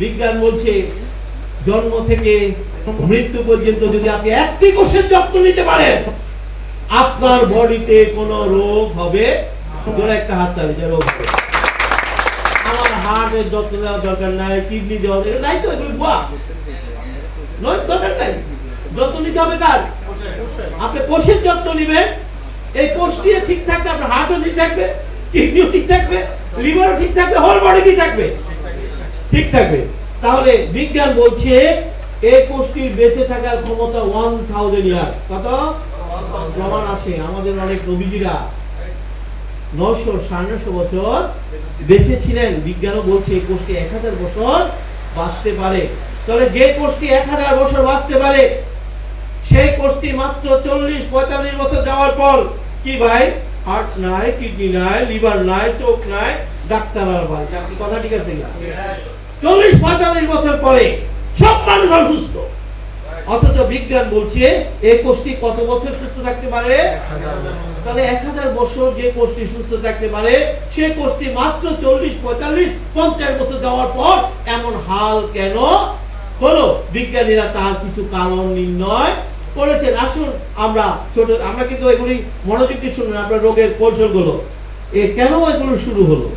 বিজ্ঞান বলছে, জন্ম থেকে মৃত্যু পর্যন্ত যদি আপনি একটি কোষের যত্ন নিতে পারেন, আপনার বডিতে কোনো রোগ হবে জোরে একটা হাত তালি যে রোগ হবে। আমার হার্টের যত্ন নেওয়ার দরকার নাই, কিডনি দেওয়া দরকার নাই তো, এগুলো ভুয়া। নয়, দরকার নাই। যত্ন নিতে হবে কার? আপনি কোষের যত্ন নেবেন। এই কোষটি ঠিক থাকবে, আপনার হার্টও ঠিক থাকবে, কিডনিও ঠিক থাকবে, লিভারও ঠিক থাকবে হোল বডি ঠিক থাকবে। ঠিক থাকবে। তাহলে বিজ্ঞান বলছে এই কোষটির বেঁচে থাকার ক্ষমতা ওয়ান থাউজেন্ড ইয়ার্স কত? প্রমাণ আছে। আমাদের অনেক নবীজিরা নশো সাড়ে বছর বেঁচে ছিলেন বিজ্ঞানও বলছে এই কোষটি এক হাজার বছর বাঁচতে পারে। তাহলে যে কোষটি এক হাজার বছর বাঁচতে পারে, সেই কোষটি মাত্র চল্লিশ, পঁয়তাল্লিশ বছর যাওয়ার পর কি ভাই? হার্ট নাই কিডনি নাই লিভার নাই, চোখ নাই, ডাক্তার আর ভাই। আপনি কথা ঠিক আছে? চল্লিশ, পঁয়তাল্লিশ বছর পরে সব মানুষ অসুস্থ। অথচ বিজ্ঞান বলছে এই কোষটি কত বছর সুস্থ থাকতে পারে? তাহলে এক হাজার বছর যে কোষটি সুস্থ থাকতে পারে সেই কোষটি মাত্র চল্লিশ, পঁয়তাল্লিশ, পঞ্চাশ বছর যাওয়ার পর এমন হাল কেন হলো? বিজ্ঞানীরা তার কিছু কারণ নির্ণয় করেছেন। আসুন আমরা ছোট, আমরা কিন্তু এগুলি মনোযোগ দিয়ে রোগের কৌশলগুলো। এ কেন এগুলো শুরু হলো?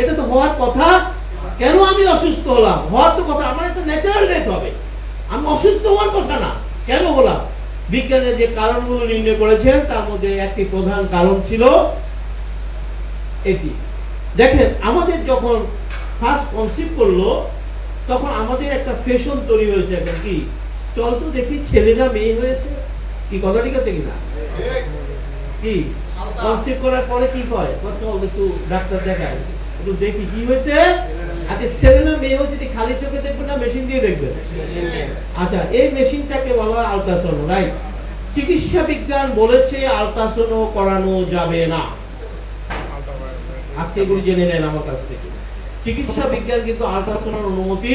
এটা তো হওয়ার কথা কেন আমি অসুস্থ হলাম? হওয়ার তো কথা আমার একটা ন্যাচারাল ডেথ হবে। আমি অসুস্থ হওয়ার কথা না। কেন হলাম? বিজ্ঞানের যে কারণগুলো নির্ণয় করেছেন তার মধ্যে একটি প্রধান কারণ ছিল এটি। দেখেন আমাদের যখন ফার্স্ট কনসিভ করল তখন আমাদের একটা ফ্যাশন তৈরি হয়েছে এখন কি? চল তো দেখি ছেলেরা মেয়ে হয়েছে। কি কথা ঠিক আছে কিনা? কি? কনসিভ করার পরে কি হয়? চল একটু ডাক্তার দেখায় একটু দেখি কি হয়েছে? আচ্ছা ছেলে না মেয়ে হচ্ছে খালি চোখে না মেশিন দিয়ে আচ্ছা এই মেশিনটাকে বলা আলট্রাসাউন্ড রাইট চিকিৎসা বিজ্ঞান বলেছে আলট্রাসাউন্ড করানো যাবে না। আজকে জেনে নেন আমার কাছ থেকে। চিকিৎসা বিজ্ঞান কিন্তু আলট্রাসাউন্ডের অনুমতি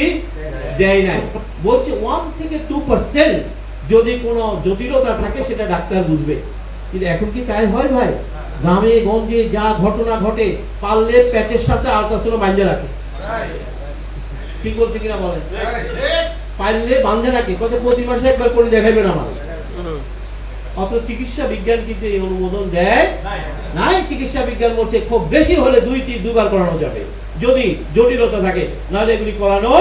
দেয় নাই। বলছে ওয়ান থেকে টু পার্সেন্ট যদি কোনো জটিলতা থাকে, সেটা ডাক্তার বুঝবে। কিন্তু এখন কি তাই হয় ভাই? গ্রামে, গঞ্জে যা ঘটনা ঘটে, পারলে পেটের সাথে আলট্রাসাউন্ড বাঁধে রাখে। ঠিক বলছে কিনা বলে পারলে বাঁধে নাকি? কত প্রতি মাসে একবার করে দেখাবেন আমার অত চিকিৎসা বিজ্ঞান কিন্তু এই অনুমোদন দেয় নাই। চিকিৎসা বিজ্ঞান বলছে খুব বেশি হলে দুই তিন দুবার করানো যাবে। যদি জটিলতা থাকে নাহলে এগুলি করানো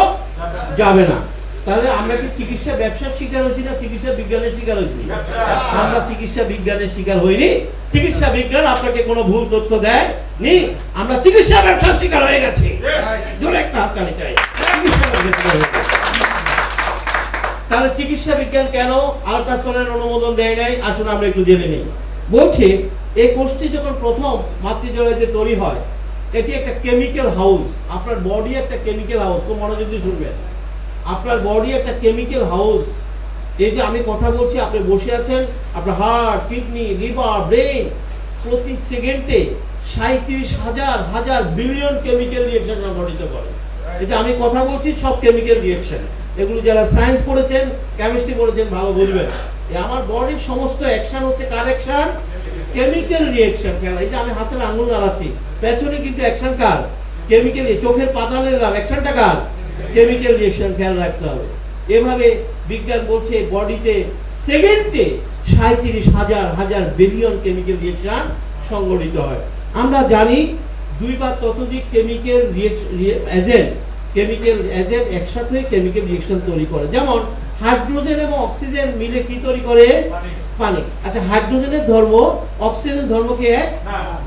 যাবে না। তাহলে আমরা কি চিকিৎসা ব্যবসার শিকার হয়েছি না চিকিৎসা বিজ্ঞানের শিকার হয়েছি? আমরা চিকিৎসা বিজ্ঞানের শিকার হইনি। চিকিৎসা বিজ্ঞান আপনাকে কোনো ভুল তথ্য দেয় নি আমরা চিকিৎসা ব্যবসার শিকার হয়ে গেছি। জোরে একটা চাই। তাহলে চিকিৎসা বিজ্ঞান কেন আলট্রাসাউন্ডের অনুমোদন দেয় নাই? আসুন আমরা একটু জেনে নিই। বলছে, এই কোষটি যখন প্রথম মাতৃজলে যে তৈরি হয়, এটি একটা কেমিক্যাল হাউস আপনার বডি একটা কেমিক্যাল হাউস খুব মনোযোগ দিয়ে শুনবেন। আপনার বডি একটা কেমিক্যাল হাউস এই যে আমি কথা বলছি, আপনি বসে আছেন, আপনার হার্ট কিডনি লিভার ব্রেন প্রতি সেকেন্ডে সাঁত্রিশ হাজার হাজার বিলিয়ন কেমিক্যাল রিয়েকশন সংঘটিত করে। যে আমি কথা বলছি, সব কেমিক্যাল রিয়েকশন এগুলো যারা সায়েন্স পড়েছেন কেমিস্ট্রি পড়েছেন, ভালো বুঝবেন আমার বডির সমস্ত অ্যাকশন হচ্ছে কার অ্যাকশন কেমিক্যাল রিয়েকশন খেলা। এই যে আমি হাতের আঙুল নাড়াচ্ছি, পেছনে কিন্তু অ্যাকশন কার? কেমিক্যাল চোখের পাতা নিলাম অ্যাকশনটা কার? কেমিক্যাল রিয়েকশন খেয়াল রাখতে হবে। এভাবে বিজ্ঞান বলছে বডিতে সেকেন্ডে সাঁত্রিশ হাজার হাজার বিলিয়ন কেমিক্যাল রিয়েকশন সংগঠিত হয়। আমরা জানি দুই বা ততোধিক কেমিক্যাল এজেন্ট কেমিক্যাল এজেন্ট একসাথে কেমিক্যাল রিয়েকশন তৈরি করে। যেমন হাইড্রোজেন এবং অক্সিজেন মিলে কি তৈরি করে? পানি। আচ্ছা হাইড্রোজেনের ধর্ম অক্সিজেনের ধর্ম কি এক?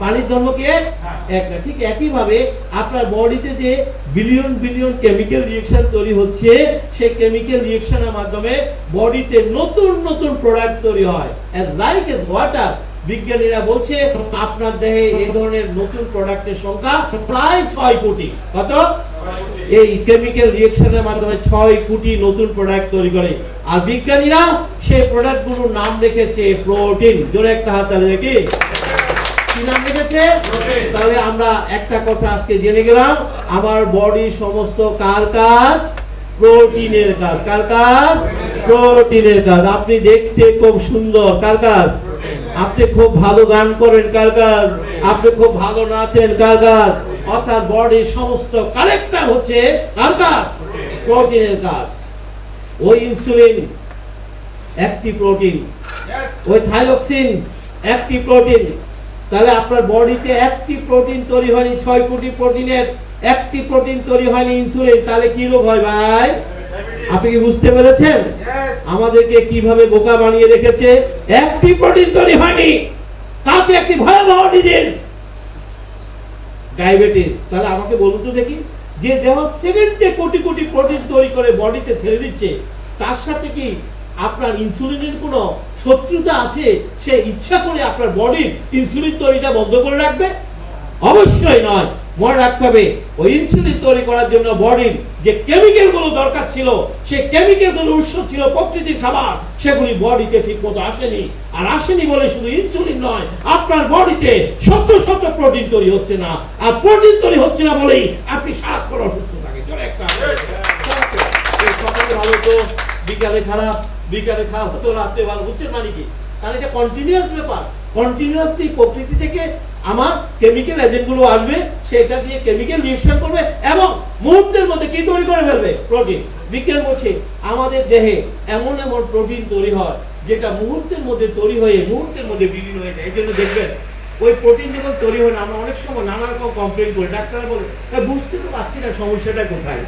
পানির ধর্ম কি এক? এক না, ঠিক একইভাবে আপনার বডিতে যে বিলিয়ন বিলিয়ন কেমিক্যাল রিয়েকশন তৈরি হচ্ছে, সেই কেমিক্যাল রিয়েকশনের মাধ্যমে বডিতে নতুন নতুন প্রোডাক্ট তৈরি হয়। অ্যাজ লাইক ওয়াটার বিজ্ঞানীরা বলছে, আপনার দেহে এই ধরনের নতুন প্রোডাক্টের সংখ্যা প্রায় ছয় কোটি। কত? এই কেমিক্যাল রিয়েকশনের মাধ্যমে ছয় কোটি নতুন প্রোডাক্ট তৈরি করে। আর বিজ্ঞানীরা সেই প্রোডাক্টগুলোর নাম রেখেছে প্রোটিন জোরে একটা হাত দেখি। কি নাম রেখেছে তাহলে আমরা একটা কথা আজকে জেনে গেলাম। আমার বডির সমস্ত কার কাজ? প্রোটিনের কাজ। কার কাজ? প্রোটিনের কাজ। আপনি দেখতে খুব সুন্দর। কার কাজ? আপনি খুব ভালো গান করেন। কার কাজ? আপনি খুব ভালো নাচেন। কার কাজ? অর্থাৎ বডির সমস্ত কালেক্টর হচ্ছে কার কাজ? প্রোটিনের কাজ। ওই ইনসুলিন একটি প্রোটিন ওই থাইলক্সিন একটি প্রোটিন তাহলে আপনার বডিতে একটি প্রোটিন তৈরি হয়নি ছয় কোটি প্রোটিনের একটি প্রোটিন তৈরি হয়নি ইনসুলিন তাহলে কি রোগ হয় ভাই? আপনি কি বুঝতে পেরেছেন? আমাদেরকে কীভাবে বোকা বানিয়ে রেখেছে? একটি প্রোটিন তৈরি হয়নি তাতে একটি ভয়াবহ ডিজিজ ডায়াবেটিস তাহলে আমাকে বলুন তো দেখি যে দেহ সেকেন্ডে কোটি কোটি প্রোটিন তৈরি করে বডিতে ছেড়ে দিচ্ছে তার সাথে কি আপনার ইনসুলিনের কোনো শত্রুতা আছে, সে ইচ্ছা করে আপনার বডির ইনসুলিন তৈরিটা বন্ধ করে রাখবে? অবশ্যই নয়। মনে রাখতে হবে, ওই ইনসুলিন তৈরি করার জন্য বডির যে কেমিক্যালগুলো দরকার ছিল সেই কেমিক্যালগুলো উৎস ছিল প্রকৃতির খাবার। সেগুলি বডিতে ঠিক মতো আসেনি। আর আসেনি বলে শুধু ইনসুলিন নয়, আপনার বডিতে শত শত প্রোটিন তৈরি হচ্ছে না। আর প্রোটিন তৈরি হচ্ছে না বলেই আপনি সারাক্ষণ অসুস্থ থাকেন। চলে একটা বিকালে খারাপ। বিকালে খারাপ তো রাত্রে ভালো বুঝছেন মানে কি? তাহলে এটা কন্টিনিউয়াস ব্যাপার। কন্টিনিউয়াসলি প্রকৃতি থেকে আমার কেমিক্যাল এজেন্টগুলো আসবে সেটা দিয়ে কেমিক্যাল রিয়েকশন করবে এবং মুহূর্তের মধ্যে কি তৈরি করে ফেলবে? প্রোটিন বিজ্ঞান বলছে আমাদের দেহে এমন এমন প্রোটিন তৈরি হয় যেটা মুহূর্তের মধ্যে তৈরি হয়ে মুহূর্তের মধ্যে বিলীন হয়ে যায়। এই জন্য দেখবেন ওই প্রোটিন যখন তৈরি হয় না আমরা অনেক সময় নানা রকম কমপ্লেন করি। ডাক্তার বলে "এ, বুঝতে তো পারছি না সমস্যাটা কোথায়।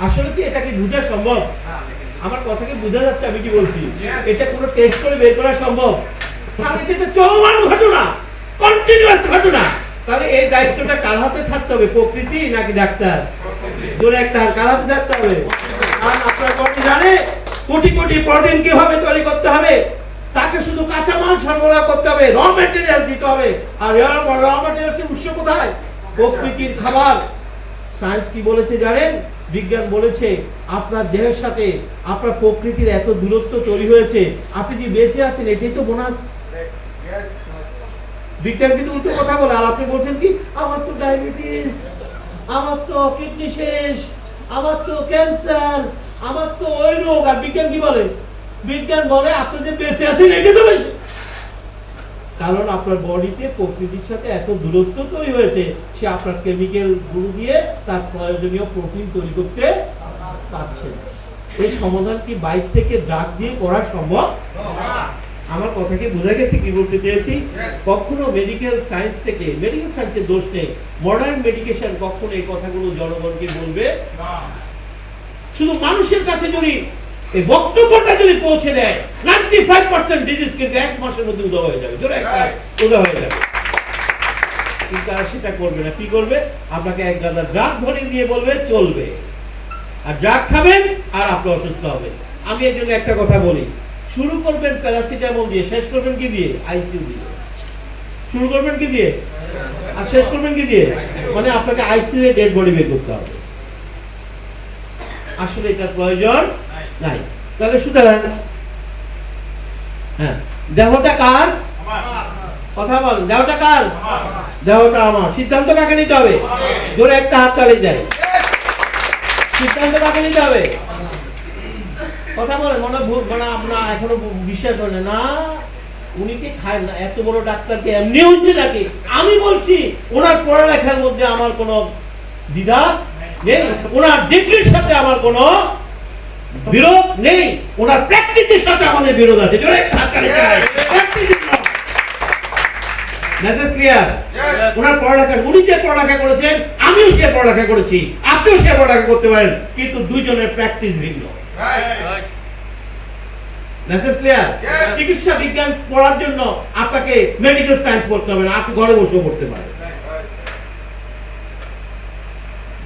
আসলে কি এটা কি বোঝা সম্ভব? আমার কথা কি বোঝা যাচ্ছে আমি কি বলছি। এটা কোনো টেস্ট করে বের করা সম্ভব? তাহলে এটা চলমান ঘটনা কন্টিনিউয়াস ঘটনা। তাহলে এই দায়িত্বটা কার হাতে থাকতে হবে প্রকৃতি নাকি ডাক্তার? জোরে একটা কার হাতে থাকতে হবে? কারণ আপনার বডি জানে কোটি কোটি প্রোটিন কীভাবে তৈরি করতে হবে? তাকে শুধু কাঁচামাল সরবরাহ করতে হবে র ম্যাটেরিয়াল দিতে হবে। আর র ম্যাটেরিয়ালসের উৎস কোথায়? প্রকৃতির খাবার। সায়েন্স কি বলেছে জানেন? বিজ্ঞান বলেছে, আপনার দেহের সাথে আপনার প্রকৃতির এত দূরত্ব তৈরি হয়েছে। আপনি যে বেঁচে আছেন? এটাই তো বোনাস। বিজ্ঞান কিন্তু উল্টো কথা বলে। আর আপনি বলছেন কি, আমার তো ডায়াবেটিস, আমার তো কিডনি শেষ, আমার তো ক্যান্সার, আমার তো ওই রোগ। আর বিজ্ঞান কি বলে? বিজ্ঞান বলে, আপনি যে বেঁচে আছেন, এটাই তো বেশি। কারণ আপনার বডিতে প্রকৃতির সাথে এত দূরত্ব তৈরি হয়েছে, সে আপনার কেমিক্যালগুলো দিয়ে তার প্রয়োজনীয় প্রোটিন তৈরি করতে পারছে এই সমাধান কি বাইক থেকে ড্রাগ দিয়ে করা সম্ভব? আমার কথাকে বোঝা গেছে কি বলতে চেয়েছি? কখনো মেডিকেল সায়েন্স থেকে মেডিকেল সায়েন্সের দোষ নেই। মডার্ন মেডিকেশন কখনো এই কথাগুলো জনগণকে বলবে শুধু মানুষের কাছে যদি এই বক্তব্যটা যদি পৌঁছে দেয় নাইনটি ফাইভ পার্সেন্ট ডিজিজ কিন্তু এক মাসের মধ্যে উদা হয়ে যাবে জোরে একটা উদা হয়ে যাবে। কিন্তু সেটা করবে না কি করবে? আপনাকে এক গাদা ড্রাগ ধরে দিয়ে বলবে চলবে। আর ড্রাগ খাবেন আর আপনি অসুস্থ হবেন। আমি এর জন্য একটা কথা বলি শুরু করবেন প্যারাসিটামল দিয়ে শেষ করবেন কি দিয়ে? আইসিইউ দিয়ে। শুরু করবেন কি দিয়ে? আর শেষ করবেন কি দিয়ে? মানে আপনাকে আইসিইউ এ ডেড বডি বের করতে হবে। আসলে এটার প্রয়োজন নাই। তাহলে সুতরাং হ্যাঁ দেহটা কার? কথা বল, দেহটা কার? দেহটা আমার। সিদ্ধান্ত কাকে নিতে হবে? জোরে একটা হাত চালিয়ে যায় সিদ্ধান্ত কাকে নিতে হবে? কথা বলেন মনে মানে আপনার এখনও বিশ্বাস হয় না। না, উনি কি খায় না? এত বড় ডাক্তারকে এমনি হচ্ছে নাকি? আমি বলছি, ওনার পড়ালেখার মধ্যে আমার কোনো দ্বিধা নেই, ওনার ডিগ্রির সাথে আমার কোনো বিরোধ নেই। ওনার প্র্যাকটিসের সাথে আমাদের বিরোধ আছে। জোরে Message clear? ওনার পড়ালেখা উনি যে পড়ালেখা করেছেন আমিও সে পড়ালেখা করেছি। আপনিও সে পড়ালেখা করতে পারেন কিন্তু দুইজনের প্র্যাকটিস ভিন্ন। মেসেজ ক্লিয়ার চিকিৎসা বিজ্ঞান পড়ার জন্য আপনাকে মেডিকেল সায়েন্স পড়তে হবে না আপনি ঘরে বসেও পড়তে পারেন।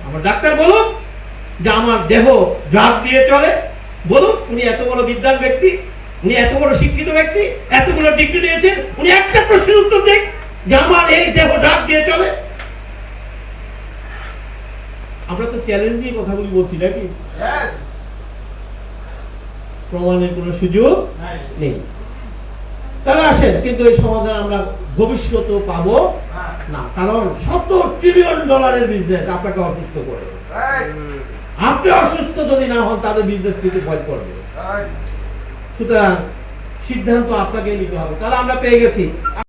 আমার ডাক্তার বলুন। যে আমার দেহ ড্রাগ দিয়ে চলে। বলুন উনি এত বড় বিদ্যান ব্যক্তি উনি এত বড় শিক্ষিত ব্যক্তি এতগুলো ডিগ্রি নিয়েছেন উনি একটা প্রশ্নের উত্তর দেন যে আমার এই দেহ ড্রাগ দিয়ে চলে। আমরা তো চ্যালেঞ্জ দিয়ে কথাগুলি বলছি নাকি? প্রমাণের কোনো সুযোগ নেই। তাহলে আসেন কিন্তু এই সমাধান আমরা ভবিষ্যতেও পাবো না কারণ শত ট্রিলিয়ন ডলারের বিজনেস আপনাকে অসুস্থ করে। আপনি অসুস্থ যদি না হন তাদের বিজনেস কিন্তু ভয় করবে সুতরাং সিদ্ধান্ত আপনাকে নিতে হবে। তাহলে আমরা পেয়ে গেছি।